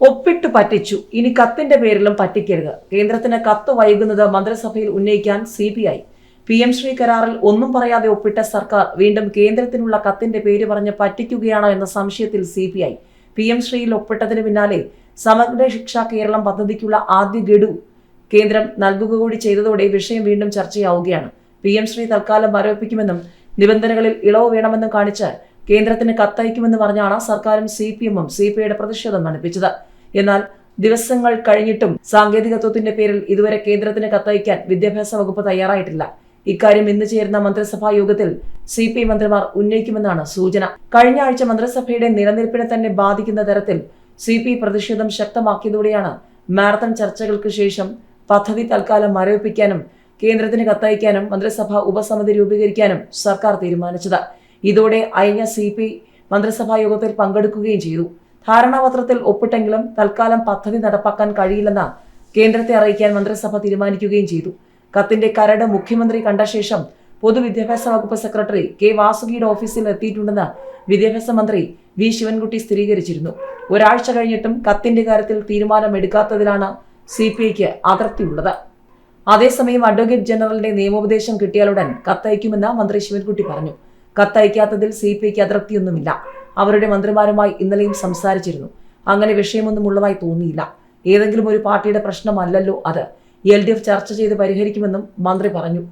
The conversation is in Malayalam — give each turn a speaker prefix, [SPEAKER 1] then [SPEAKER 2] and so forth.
[SPEAKER 1] ഒപ്പിട്ട് പറ്റിച്ചു. ഇനി കത്തിന്റെ പേരിലും പറ്റിക്കരുത്. കേന്ദ്രത്തിന് കത്ത് വൈകുന്നത് മന്ത്രിസഭയിൽ ഉന്നയിക്കാൻ C B I P M Shri കരാറിൽ ഒന്നും പറയാതെ ഒപ്പിട്ട സർക്കാർ വീണ്ടും കേന്ദ്രത്തിനുള്ള കത്തിന്റെ പേര് പറഞ്ഞ് പറ്റിക്കുകയാണോ എന്ന സംശയത്തിൽ C B I P M ശ്രീയിൽ ഒപ്പിട്ടതിന് പിന്നാലെ സമഗ്ര ശിക്ഷ കേരളം പദ്ധതിക്കുള്ള ആദ്യ ഗഡു കേന്ദ്രം നൽകുക കൂടി ചെയ്തതോടെ വിഷയം വീണ്ടും ചർച്ചയാവുകയാണ്. പി എം ശ്രീ തൽക്കാലം മരവിപ്പിക്കുമെന്നും നിബന്ധനകളിൽ ഇളവ് വേണമെന്നും കാണിച്ച് കേന്ദ്രത്തിന് കത്തയക്കുമെന്ന് പറഞ്ഞാണ് സർക്കാരും സി പി എമ്മും സി പി ഐയുടെ പ്രതിഷേധം മണിപ്പിച്ചത് എന്നാൽ ദിവസങ്ങൾ കഴിഞ്ഞിട്ടും സാങ്കേതികത്വത്തിന്റെ പേരിൽ ഇതുവരെ കേന്ദ്രത്തിന് കത്തയക്കാൻ വിദ്യാഭ്യാസ വകുപ്പ് തയ്യാറായിട്ടില്ല. ഇക്കാര്യം ഇന്ന് ചേരുന്ന മന്ത്രിസഭാ യോഗത്തിൽ സി പി മന്ത്രിമാർ ഉന്നയിക്കുമെന്നാണ് സൂചന. കഴിഞ്ഞ ആഴ്ച മന്ത്രിസഭയുടെ നിലനിൽപ്പിനെ തന്നെ ബാധിക്കുന്ന തരത്തിൽ സി പി പ്രതിഷേധം ശക്തമാക്കിയതോടെയാണ് മാരത്തൺ ചർച്ചകൾക്ക് ശേഷം പദ്ധതി തൽക്കാലം മരവിപ്പിക്കാനും കേന്ദ്രത്തിന് കത്തയക്കാനും മന്ത്രിസഭാ ഉപസമിതി രൂപീകരിക്കാനും സർക്കാർ തീരുമാനിച്ചത്. ഇതോടെ അയഞ്ഞ സി പി മന്ത്രിസഭാ യോഗത്തിൽ പങ്കെടുക്കുകയും ചെയ്തു. ധാരണാപത്രത്തിൽ ഒപ്പിട്ടെങ്കിലും തൽക്കാലം പദ്ധതി നടപ്പാക്കാൻ കഴിയില്ലെന്ന് കേന്ദ്രത്തെ അറിയിക്കാൻ മന്ത്രിസഭ തീരുമാനിക്കുകയും ചെയ്തു. കത്തിന്റെ കരട് മുഖ്യമന്ത്രി കണ്ട ശേഷം പൊതുവിദ്യാഭ്യാസ വകുപ്പ് സെക്രട്ടറി കെ വാസുകിയുടെ ഓഫീസിൽ എത്തിയിട്ടുണ്ടെന്ന് വിദ്യാഭ്യാസ മന്ത്രി വി ശിവൻകുട്ടി സ്ഥിരീകരിച്ചിരുന്നു. ഒരാഴ്ച കഴിഞ്ഞിട്ടും കത്തിന്റെ കാര്യത്തിൽ തീരുമാനമെടുക്കാത്തതിലാണ് സി പി ഐക്ക് അതൃപ്തിയുള്ളത് അതേസമയം അഡ്വക്കേറ്റ് ജനറലിന്റെ നിയമോപദേശം കിട്ടിയാലുടൻ കത്തയക്കുമെന്ന് മന്ത്രി ശിവൻകുട്ടി പറഞ്ഞു. കത്തയക്കാത്തതിൽ സി പി ഐക്ക് അതൃപ്തിയൊന്നുമില്ല. അവരുടെ മന്ത്രിമാരുമായി ഇന്നലെയും സംസാരിച്ചിരുന്നു. അങ്ങനെ വിഷയമൊന്നും ഉള്ളതായി തോന്നിയില്ല. ഏതെങ്കിലും ഒരു പാർട്ടിയുടെ പ്രശ്നമല്ലല്ലോ അത്. എൽ ഡി എഫ് ചർച്ച ചെയ്ത് പരിഹരിക്കുമെന്നും മന്ത്രി പറഞ്ഞു.